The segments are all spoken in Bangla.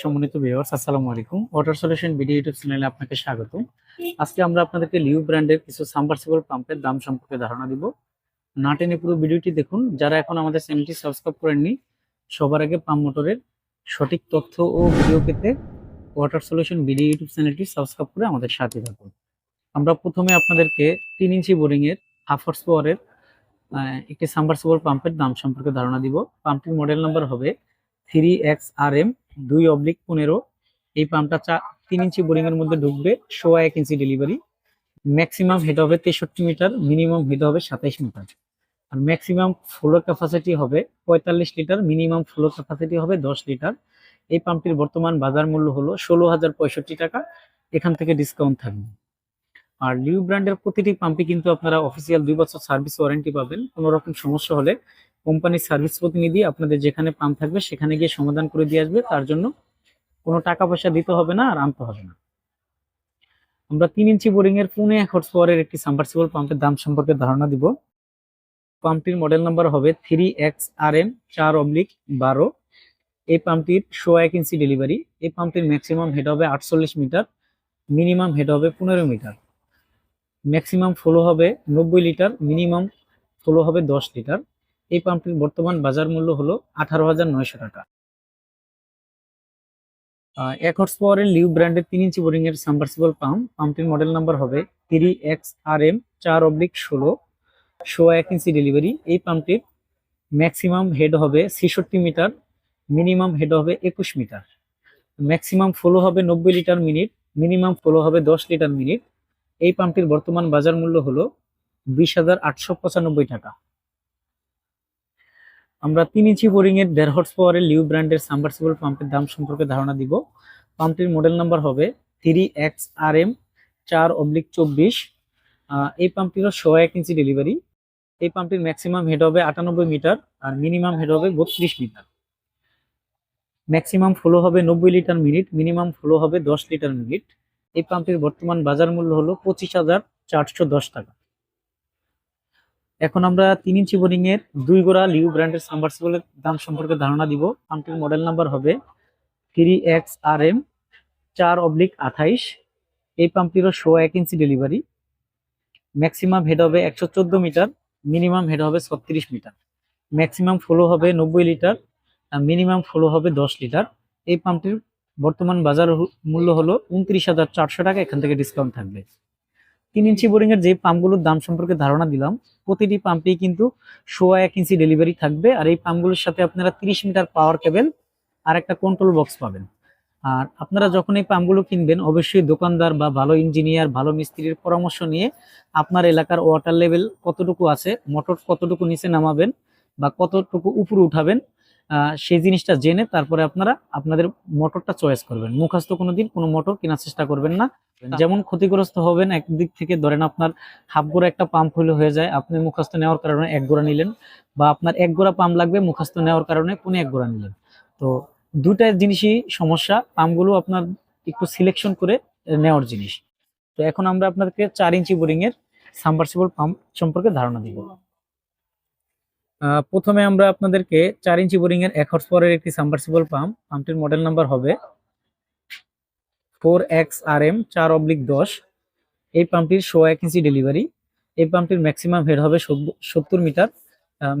সম্মানিত ভিউয়ার্স আসসালামু আলাইকুম। ওয়াটার সলিউশন ভিডিও ইউটিউব চ্যানেলে আপনাকে স্বাগত আজকে আমরা আপনাদেরকে লিউ ব্র্যান্ডের কিছু সাবমার্সিবল পাম্পের দাম সম্পর্কে ধারণা দিব। না টেনে পুরো ভিডিওটি দেখুন। যারা এখন আমাদের চ্যানেলটি সাবস্ক্রাইব করেননি, সবার আগে পাম্প মোটরের সঠিক তথ্য ও ভিডিও পেতে ওয়াটার সলিউশন ভিডিও ইউটিউব চ্যানেলটি সাবস্ক্রাইব করে আমাদের সাথে থাকুন। আমরা প্রথমে আপনাদেরকে তিন ইঞ্চি বোরিং এর হাফ হর্স পাওয়ারের একটি সাবমার্সিবল পাম্পের দাম সম্পর্কে ধারণা দিব। পাম্পটির মডেল নাম্বার হবে থ্রি এক্স আর এম দুই অবলিক পনেরো। এই পাম্পটা চা তিন ইঞ্চি বোরিং এর মধ্যে ঢুকবে, সোয়া এক ইঞ্চি ডেলিভারি ম্যাক্সিমাম হেড হবে তেষট্টি মিটার মিনিমাম হেড হবে সাতাইশ মিটার। আর ম্যাক্সিমাম ফ্লো ক্যাপাসিটি হবে পঁয়তাল্লিশ লিটার মিনিমাম ফ্লো ক্যাপাসিটি হবে দশ লিটার। এই পাম্পটির বর্তমান বাজার মূল্য হলো ষোলো হাজার পঁয়ষট্টি টাকা। এখান থেকে ডিসকাউন্ট থাকবে। আর লিউ ব্র্যান্ডের প্রতিটি পাম্পে কিন্তু আপনারা অফিসিয়াল দুই বছর সার্ভিস ওয়ারেন্টি পাবেন। কোনো রকম সমস্যা হলে কোম্পানির সার্ভিস প্রতিনিধি আপনাদের যেখানে পাম্প থাকবে সেখানে গিয়ে সমাধান করে দিয়ে আসবে, তার জন্য কোনো টাকা পয়সা দিতে হবে না আর আনতে হবে না। আমরা তিন ইঞ্চি বোরিং এর পুনে এক হর্স পাওয়ারের একটি সাবমার্সিবল পাম্পের দাম সম্পর্কে ধারণা দিব। পাম্পটির মডেল নাম্বার হবে থ্রি এক্স আর এম চার অবলিক বারো। এই পাম্পটির শো এক ইঞ্চি ডেলিভারি এই পাম্পটির ম্যাক্সিমাম হেড হবে আটচল্লিশ মিটার মিনিমাম হেড হবে পনেরো মিটার। ম্যাক্সিমাম ফ্লো হবে নব্বই লিটার মিনিমাম ফ্লো হবে দশ লিটার। এই পাম্পটির বর্তমান বাজার মূল্য হলো আঠারো হাজার নয়শো টাকা। এক হর্স পাওয়ারের লিউ ব্র্যান্ডের তিন ইঞ্চি বোরিং এর সাবমার্সিবল পাম্প পাম্পটির মডেল নাম্বার হবে থ্রি এক্স আর এম চার অবলিক ষোলো। শো এক ইঞ্চি ডেলিভারি এই পাম্পটির ম্যাক্সিমাম হেড হবে ছেষট্টি মিটার মিনিমাম হেড হবে একুশ মিটার। ম্যাক্সিমাম ফ্লো হবে নব্বই লিটার মিনিট মিনিমাম ফ্লো হবে দশ লিটার মিনিট। এই পাম্পটির বর্তমান বাজার মূল্য হলো বিশ হাজার আটশো পঁচানব্বই টাকা। আমরা তিন ইঞ্চি বোরিং এর দেড় হর্স পাওয়ারের লিউ ব্র্যান্ডের সাবমার্সিবল পাম্পের দাম সম্পর্কে ধারণা দিব। পাম্পটির মডেল নাম্বার হবে থ্রি এক্স আর এম চার অবলিক চব্বিশ। এই পাম্পটিরও শো এক ইঞ্চি ডেলিভারি এই পাম্পটির ম্যাক্সিমাম হেড হবে আটানব্বই মিটার আর মিনিমাম হেড হবে বত্রিশ মিটার। ম্যাক্সিমাম ফ্লো হবে নব্বই লিটার মিনিট মিনিমাম ফ্লো হবে দশ লিটার মিনিট। এই পাম্পটির বর্তমান বাজার মূল্য হলো পঁচিশ হাজার চারশো দশ টাকা। এখন আমরা তিন ইঞ্চি বোরিং এর দুই গোড়া লিউ ব্র্যান্ডের সাবমার্সিবলের দাম সম্পর্কে ধারণা দিব। পাম্পটির মডেল নাম্বার হবে থ্রি এক্স আর এম চার অবলিক আঠাইশ এই পাম্পটিরও শো এক ইঞ্চি ডেলিভারি ম্যাক্সিমাম হেড হবে একশো চোদ্দ মিটার মিনিমাম হেড হবে ছত্রিশ মিটার। ম্যাক্সিমাম ফ্লো হবে নব্বই লিটার মিনিমাম ফ্লো হবে দশ লিটার। এই পাম্পটির বর্তমান বাজার মূল্য হলো উনত্রিশ হাজার চারশো টাকা, এখান থেকে ডিসকাউন্ট থাকবে। তিন ইঞ্চি বোরিং এর যে পাম্পগুলোর দাম সম্পর্কে ধারণা দিলাম, প্রতিটি পাম্পেই কিন্তু সোয়া এক ইঞ্চি ডেলিভারি থাকবে। আর এই পাম্পগুলোর সাথে আপনারা তিরিশ মিটার পাওয়ার কেবেল আর একটা কন্ট্রোল বক্স পাবেন। আর আপনারা যখন এই পাম্পগুলো কিনবেন, অবশ্যই দোকানদার বা ভালো ইঞ্জিনিয়ার ভালো মিস্ত্রির পরামর্শ নিয়ে আপনার এলাকার ওয়াটার লেভেল কতটুকু আছে মোটর কতটুকু নিচে নামাবেন বা কতটুকু উপরে উঠাবেন সেই জিনিসটা জেনে তারপরে আপনারা আপনাদের মোটরটা চয়েস করবেন। মুখাস্ত কোনোদিন কোনো মোটর কেনার চেষ্টা করবেন না। যেমন ক্ষতিগ্রস্ত হবেন একদিক থেকে ধরেন আপনার হাফ গোড়া একটা পাম্প হলে হয়ে যায় আপনি মুখাস্ত নেওয়ার কারণে এক গোড়া নিলেন বা আপনার এক গোড়া পাম্প লাগবে মুখাস্ত নেওয়ার কারণে কোনো এক গোড়া নিলেন। তো দুটা জিনিসই সমস্যা পাম্পগুলো আপনার একটু সিলেকশন করে নেওয়ার জিনিস। তো এখন আমরা আপনাদেরকে চার ইঞ্চি বোরিং এর সাবমার্সিবল পাম্প সম্পর্কে ধারণা দিব। প্রথমে আমরা আপনাদেরকে চার ইঞ্চি বোরিং এর এক হর্স পাওয়ারের একটি সাবমার্সিবল পাম্প পাম্পটির মডেল নাম্বার হবে ফোর এক্স আর এম চার অবলিক দশ। এই পাম্পটির শো এক ইঞ্চি ডেলিভারি এই পাম্পটির ম্যাক্সিমাম হেড হবে সত্তর মিটার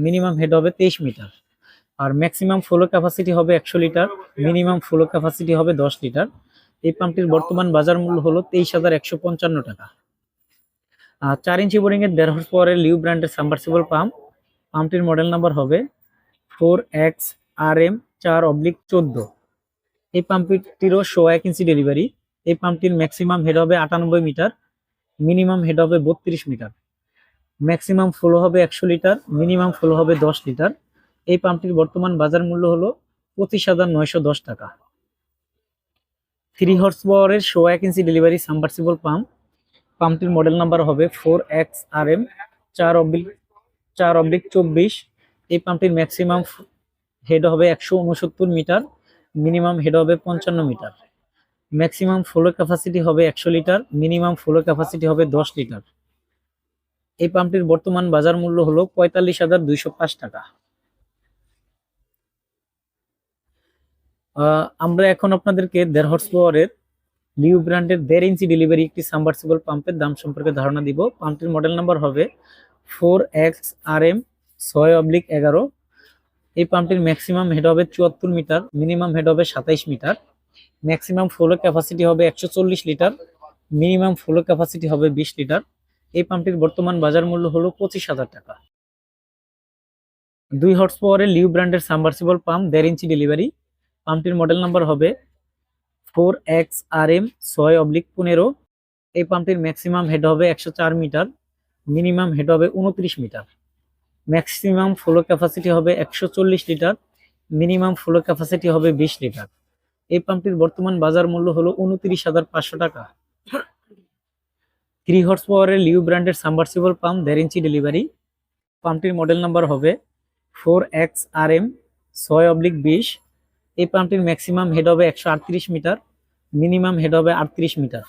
মিনিমাম হেড হবে তেইশ মিটার আর ম্যাক্সিমাম ফ্লো ক্যাপাসিটি হবে একশো লিটার মিনিমাম ফ্লো ক্যাপাসিটি হবে দশ লিটার এই পাম্পটির বর্তমান বাজার মূল্য হলো তেইশ হাজার একশো পঞ্চান্ন টাকা। চার ইঞ্চি বোরিং এর দেড় হর্স পাওয়ারের লিউ ব্র্যান্ডের সাবমার্সিবল পাম্প পাম্পটির মডেল নাম্বার হবে ফোর এক্স আর এম চার অবলিক চোদ্দ। এই পাম্পটিরও শো এক ইঞ্চি ডেলিভারি এই পাম্পটির ম্যাক্সিমাম হেড হবে আটানব্বই মিটার মিনিমাম হেড হবে বত্রিশ মিটার। ম্যাক্সিমাম ফ্লো হবে একশো লিটার মিনিমাম ফ্লো হবে দশ লিটার। এই পাম্পটির বর্তমান বাজার মূল্য হলো পঁচিশ হাজার নয়শো দশ টাকা। থ্রি হর্স পাওয়ারের শো এক ইঞ্চি ডেলিভারি সাবমার্সিবল পাম্প পাম্পটির মডেল নাম্বার হবে ফোর এক্স আর এম চার অব্লিক চার অব্লিক চব্বিশ। এই পাম্পটির ম্যাক্সিমাম হেড হবে একশো উনসত্তর মিটার মিনিমাম হেড হবে পঞ্চান্ন মিটার। ম্যাক্সিমাম ফ্লো ক্যাপাসিটি হবে একশো লিটার মিনিমাম ফ্লো ক্যাপাসিটি হবে দশ লিটার। এই পাম্পটির বর্তমান বাজার মূল্য হলো পঁয়তাল্লিশ হাজার দুইশো পাঁচ টাকা। আমরা এখন আপনাদেরকে দেড় হর্স পাওয়ারের লিউ ব্র্যান্ডের দেড় ইঞ্চি ডেলিভারি একটি সাবমার্সিবল পাম্পের দাম সম্পর্কে ধারণা দিব। পাম্পটির মডেল নাম্বার হবে ফোর এক্স আর এম, ছয় অবলিক এগারো। এই পাম্পটির ম্যাক্সিমাম হেড হবে চুয়াত্তর মিটার মিনিমাম হেড হবে সাতাইশ মিটার। ম্যাক্সিমাম ফ্লো ক্যাপাসিটি হবে একশো চল্লিশ লিটার মিনিমাম ফ্লো ক্যাপাসিটি হবে বিশ লিটার। এই পাম্পটির বর্তমান বাজার মূল্য হলো পঁচিশ হাজার টাকা। দুই হর্স পাওয়ারের লিউ ব্র্যান্ডের সাবমার্সিবল পাম্প দেড় ইঞ্চি ডেলিভারি পাম্পটির মডেল নাম্বার হবে ফোর এক্স আর এম ছয় অবলিক পনেরো। এই পাম্পটির ম্যাক্সিমাম হেড হবে একশো চার মিটার। মিনিমাম হেড হবে উনত্রিশ মিটার। ম্যাক্সিমাম ফ্লো ক্যাপাসিটি হবে একশো চল্লিশ লিটার, মিনিমাম ফ্লো ক্যাপাসিটি হবে বিশ লিটার। এই পাম্পটির বর্তমান বাজার মূল্য হলো উনত্রিশ হাজার পাঁচশো টাকা। থ্রি হর্স পাওয়ারের লিউ ব্র্যান্ডের সাবমার্সিবল পাম্প দেড় ইঞ্চি ডেলিভারি পাম্পটির মডেল নাম্বার হবে ফোর এক্স আর এম ছয় অবলিক বিশ। এই পাম্পটির ম্যাক্সিমাম হেড হবে একশো আটত্রিশ মিটার, মিনিমাম হেড হবে আটত্রিশ মিটার।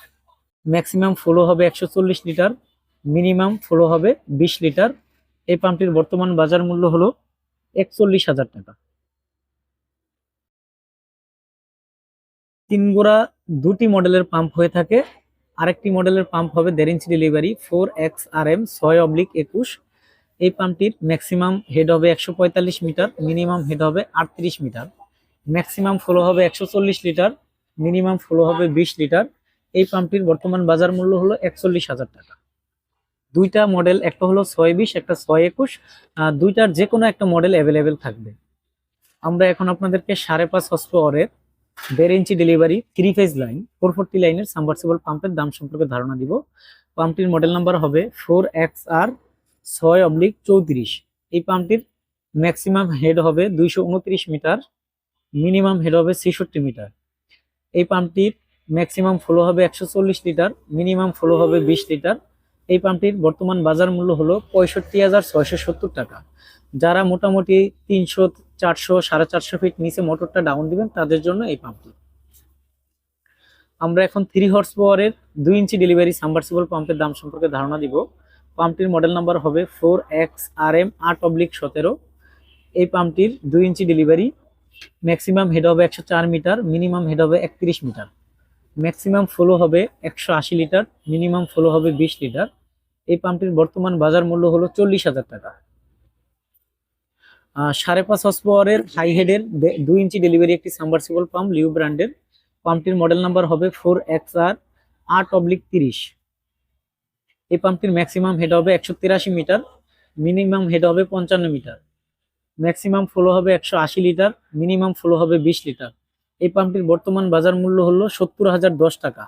ম্যাক্সিমাম ফ্লো হবে একশো চল্লিশ লিটার। মিনিমাম ফ্লো হবে বিশ লিটার। এই পাম্পটির বর্তমান বাজার মূল্য হলো একচল্লিশ হাজার টাকা। তিন গোড়া দুটি মডেলের পাম্প হয়ে থাকে। আরেকটি মডেলের পাম্প হবে দেড় inch delivery, four X R M, ছয় অবলিক একুশ। এই পাম্পটির ম্যাক্সিমাম হেড হবে একশো পঁয়তাল্লিশ মিটার, মিনিমাম হেড হবে আটত্রিশ মিটার। ম্যাক্সিমাম ফ্লো হবে একশো চল্লিশ লিটার, মিনিমাম ফ্লো হবে বিশ লিটার। এই পাম্পটির বর্তমান বাজার মূল্য হলো একচল্লিশ হাজার টাকা। দুইটা মডেল একটা হলো ছয় বিশ, একটা ছয় একুশ দুইটার যে কোনো একটা মডেল অ্যাভেলেবেল থাকবে। আমরা এখন আপনাদেরকে সাড়ে পাঁচ হর্স পাওয়ারের দেড় inch delivery three phase line four forty লাইনের সাবমার্সিবল পাম্পের দাম সম্পর্কে ধারণা দিব। পাম্পটির মডেল নাম্বার হবে ফোর এক্স আর ছয় অবলিক চৌত্রিশ। এই পাম্পটির ম্যাক্সিমাম হেড হবে দুইশো উনত্রিশ মিটার মিনিমাম হেড হবে ছেষট্টি মিটার। এই পাম্পটির ম্যাক্সিমাম ফ্লো হবে একশো চল্লিশ লিটার মিনিমাম ফ্লো হবে বিশ লিটার। এই পাম্পটির বর্তমান বাজার মূল্য হলো পঁয়ষট্টি হাজার ছয়শো সত্তর টাকা। যারা মোটামুটি তিনশো, চারশো, সাড়ে চারশো ফিট নিচে মোটরটা ডাউন দিবেন, তাদের জন্য এই পাম্পটি। আমরা এখন থ্রি হর্স পাওয়ারের দুই ইঞ্চি ডেলিভারি সাবমার্সিবল পাম্পের দাম সম্পর্কে ধারণা দিব। পাম্পটির মডেল নাম্বার হবে ফোর এক্স আর এম আট অবলিক সতেরো। এই পাম্পটির দুই ইঞ্চি ডেলিভারি ম্যাক্সিমাম হেড হবে একশো চার মিটার মিনিমাম হেড হবে একত্রিশ মিটার ম্যাক্সিমাম ফ্লো হবে একশো আশি লিটার মিনিমাম ফ্লো হবে বিশ লিটার এই পাম্পটির বর্তমান বাজার মূল্য হলো চল্লিশ হাজার টাকা। সাড়ে পাঁচ হর্স পাওয়ারের হাই হেডের দুই ইঞ্চি ডেলিভারি একটি সাবমার্সিবল পাম্প লিউ ব্র্যান্ডের পাম্পটির মডেল নাম্বার হবে ফোর এক্স আর আট অবলিক তিরিশ। এই পাম্পটির ম্যাক্সিমাম হেড হবে একশো তিরাশি মিটার মিনিমাম হেড হবে পঞ্চান্ন মিটার ম্যাক্সিমাম ফ্লো হবে একশো আশি লিটার মিনিমাম ফ্লো হবে বিশ লিটার এই পাম্পটির বর্তমান বাজার মূল্য হলো সত্তর হাজার দশ টাকা।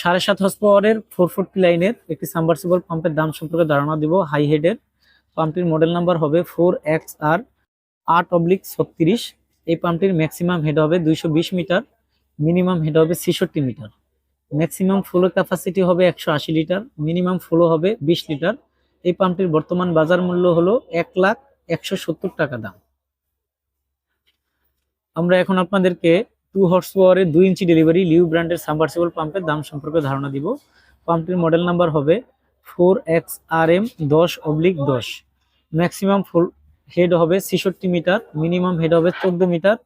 সাড়ে সাত হর্স পাওয়ারের ফোর ফোরটি লাইনের একটি সাবমার্সিবল পাম্পের দাম সম্পর্কে ধারণা দিব হাই হেডের পাম্পটির মডেল নাম্বার হবে ফোর এক্স আর আট অবলিক ছত্রিশ। এই পাম্পটির ম্যাক্সিমাম হেড হবে দুইশো বিশ মিটার মিনিমাম হেড হবে ছেষট্টি মিটার। ম্যাক্সিমাম ফ্লো ক্যাপাসিটি হবে একশো আশি লিটার মিনিমাম ফ্লো হবে বিশ লিটার। এই পাম্পটির বর্তমান বাজার মূল্য হলো এক লাখ একশো সত্তর টাকা দাম। আমরা এখন আপনাদেরকে টু হর্স পাওয়ারের দুই ইঞ্চি ডেলিভারি লিউ ব্র্যান্ডের সাবমার্সিবল পাম্পের দাম সম্পর্কে ধারণা দিব। পাম্পটির মডেল নাম্বার হবে ফোর এক্স আর এম দশ অবলিক দশ। ম্যাক্সিমাম ফুল হেড হবে ছেষট্টি মিটার মিনিমাম হেড হবে চোদ্দ মিটার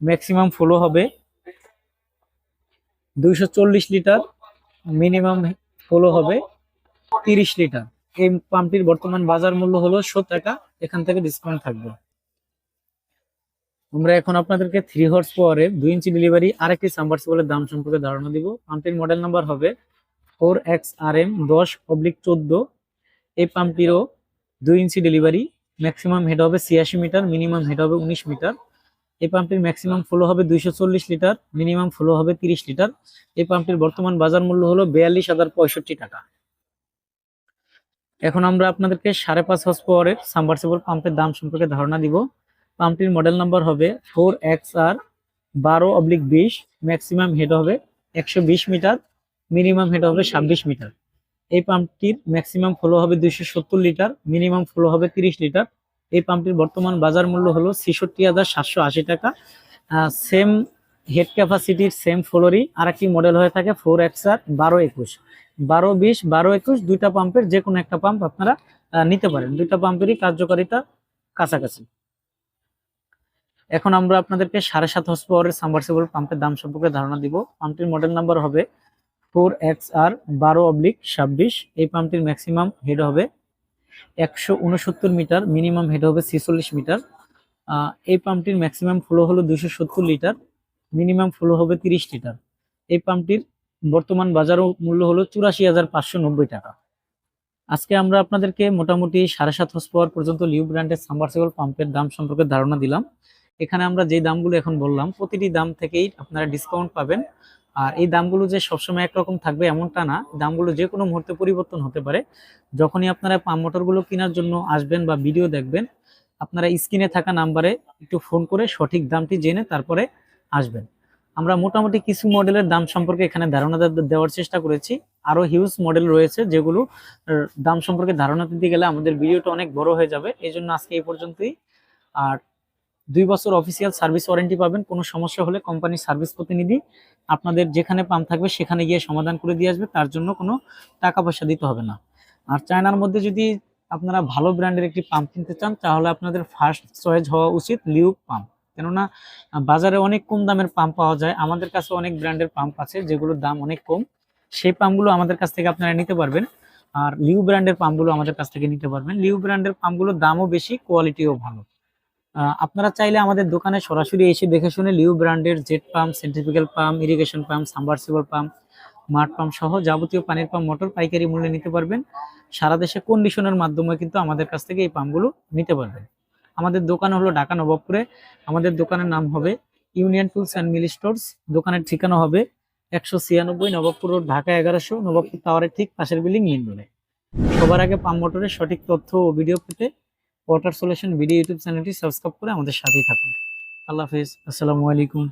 ম্যাক্সিমাম ফ্লো হবে দুইশো চল্লিশ লিটার মিনিমাম ফ্লো হবে তিরিশ লিটার। এই পাম্পটির বর্তমান বাজার মূল্য হলো সত্তর টাকা, এখান থেকে ডিসকাউন্ট থাকবে। আমরা এখন আপনাদেরকে থ্রি হর্স পাওয়ারে দুই ইঞ্চি ডেলিভারি আর একটি আরেকটি সাবমার্সিবলের দাম সম্পর্কে ধারণা দিব। পাম্পটির মডেল নাম্বার হবে ফোর এক্স আর এম দশ অবলিক চোদ্দ। এই পাম্পটিরও দুই ইঞ্চি ডেলিভারি ম্যাক্সিমাম হেড হবে ছিয়াশি মিটার মিনিমাম হেড হবে উনিশ মিটার এই পাম্পটির ম্যাক্সিমাম ফ্লো হবে দুইশো চল্লিশ লিটার মিনিমাম ফ্লো হবে তিরিশ লিটার এই পাম্পটির বর্তমান বাজার মূল্য হলো বিয়াল্লিশ হাজার পঁয়ষট্টি টাকা। এখন আমরা আপনাদেরকে সাড়ে পাঁচ হর্স পাওয়ারের সাবমার্সিবল পাম্পের দাম সম্পর্কে ধারণা দিব। পাম্পটির মডেল নাম্বার হবে ফোর এক্স আর বারো অবলিক বিশ ম্যাক্সিমাম হেড হবে একশো বিশ মিটার মিনিমাম হেড হবে ছাব্বিশ মিটার এই পাম্পটির ম্যাক্সিমাম ফ্লো হবে দুইশো সত্তর লিটার মিনিমাম ফ্লো হবে তিরিশ লিটার এই পাম্পটির বর্তমান বাজার মূল্য হলো ছেষট্টি হাজার সাতশো আশি টাকা। সেম হেড ক্যাপাসিটির সেম ফ্লোরই আরেকটি মডেল হয়ে থাকে ফোর এক্স আর বারো একুশ। বারো বিশ, বারো একুশ দুইটা পাম্পের যে কোনো একটা পাম্প আপনারা নিতে পারেন। দুইটা পাম্পেরই কার্যকারিতা কাছাকাছি। এখন আমরা আপনাদেরকে সাড়ে সাত হর্স পাওয়ারের সাবমার্সিবল পাম্পের দাম সম্পর্কে ধারণা দিব। পাম্পটির মডেল নাম্বার হবে ফোর এক্স আর বারো অবলিক ছাব্বিশ। এই পাম্পটির ম্যাক্সিমাম হেড হবে একশো উনসত্তর মিটার মিনিমাম হেড হবে ছেচল্লিশ মিটার এই পাম্পটির ম্যাক্সিমাম ফ্লো হলো দুশো সত্তর লিটার মিনিমাম ফ্লো হবে তিরিশ লিটার এই পাম্পটির বর্তমান বাজার মূল্য হলো চুরাশি হাজার পাঁচশো নব্বই টাকা। আজকে আমরা আপনাদেরকে মোটামুটি সাড়ে সাত হর্স পাওয়ার পর্যন্ত লিউ ব্র্যান্ডের সাবমার্সিবল পাম্পের দাম সম্পর্কে ধারণা দিলাম। এখানে আমরা যে দামগুলো এখন বললাম, প্রতিটি দাম থেকেই আপনারা ডিসকাউন্ট পাবেন। আর এই দামগুলো যে সবসময় একরকম থাকবে এমনটা না দামগুলো যে কোনো মুহূর্তে পরিবর্তন হতে পারে। যখনই আপনারা পাম্প মোটরগুলো কেনার জন্য আসবেন বা ভিডিও দেখবেন, আপনারা স্ক্রিনে থাকা নাম্বারে একটু ফোন করে সঠিক দামটি জেনে তারপরে আসবেন। আমরা মোটামুটি কিছু মডেলের দাম সম্পর্কে এখানে ধারণা দেওয়ার চেষ্টা করেছি। আরও হিউজ মডেল রয়েছে যেগুলো দাম সম্পর্কে ধারণা দিতে গেলে আমাদের ভিডিওটা অনেক বড় হয়ে যাবে। এই জন্য আজকে এই পর্যন্তই। আর দুই বছর অফিসিয়াল সার্ভিস ওয়ারেন্টি পাবেন, কোনো সমস্যা হলে কোম্পানির সার্ভিস প্রতিনিধি আপনাদের যেখানে পাম্প থাকবে সেখানে গিয়ে সমাধান করে দিয়ে আসবে, তার জন্য কোনো টাকা পয়সা দিতে হবে না। আর চায়নার মধ্যে যদি আপনারা ভালো ব্র্যান্ডের একটি পাম্প কিনতে চান, তাহলে আপনাদের ফার্স্ট চয়েস হওয়া উচিত লিউ পাম্প কেননা, বাজারে অনেক কম দামের পাম্প পাওয়া যায়, আমাদের কাছে অনেক ব্র্যান্ডের পাম্প আছে যেগুলোর দাম অনেক কম। সেই পাম্পগুলো আমাদের কাছ থেকে আপনারা নিতে পারবেন, আর লিউ ব্র্যান্ডের পাম্পগুলো আমাদের কাছ থেকে নিতে পারবেন। লিউ ব্র্যান্ডের পাম্পগুলোর দামও বেশি কোয়ালিটিও ভালো। আপনারা চাইলে আমাদের দোকানে সরাসরি এসে দেখে শুনে লিউ ব্র্যান্ডের jet pump centrifugal pump irrigation pump submersible pump, মাঠ পাম্প সহ যাবতীয় পানির পাম্প, মোটর পাইকারি মূল্যে নিতে পারবেন। সারা দেশে কন্ডিশনের মাধ্যমে কিন্তু আমাদের কাছ থেকে এই পাম্পগুলো নিতে পারবেন। আমাদের দোকান হলো ঢাকা নবাবপুরে। আমাদের দোকানের নাম হবে union tools and mill stores. দোকানের ঠিকানা হবে একশো ছিয়ানব্বই নবাবপুর রোড, ঢাকা এগারোশো, নবাবপুর টাওয়ারের ঠিক পাশের বিল্ডিং রোডে সবার আগে পাম্প মোটরের সঠিক তথ্য ও ভিডিও পেতে ওয়াটার সলিউশন ভিডিও ইউটিউব চ্যানেলটি সাবস্ক্রাইব করে আমাদের সাথেই থাকুন। আল্লাহ হাফিজ। আসসালামু আলাইকুম।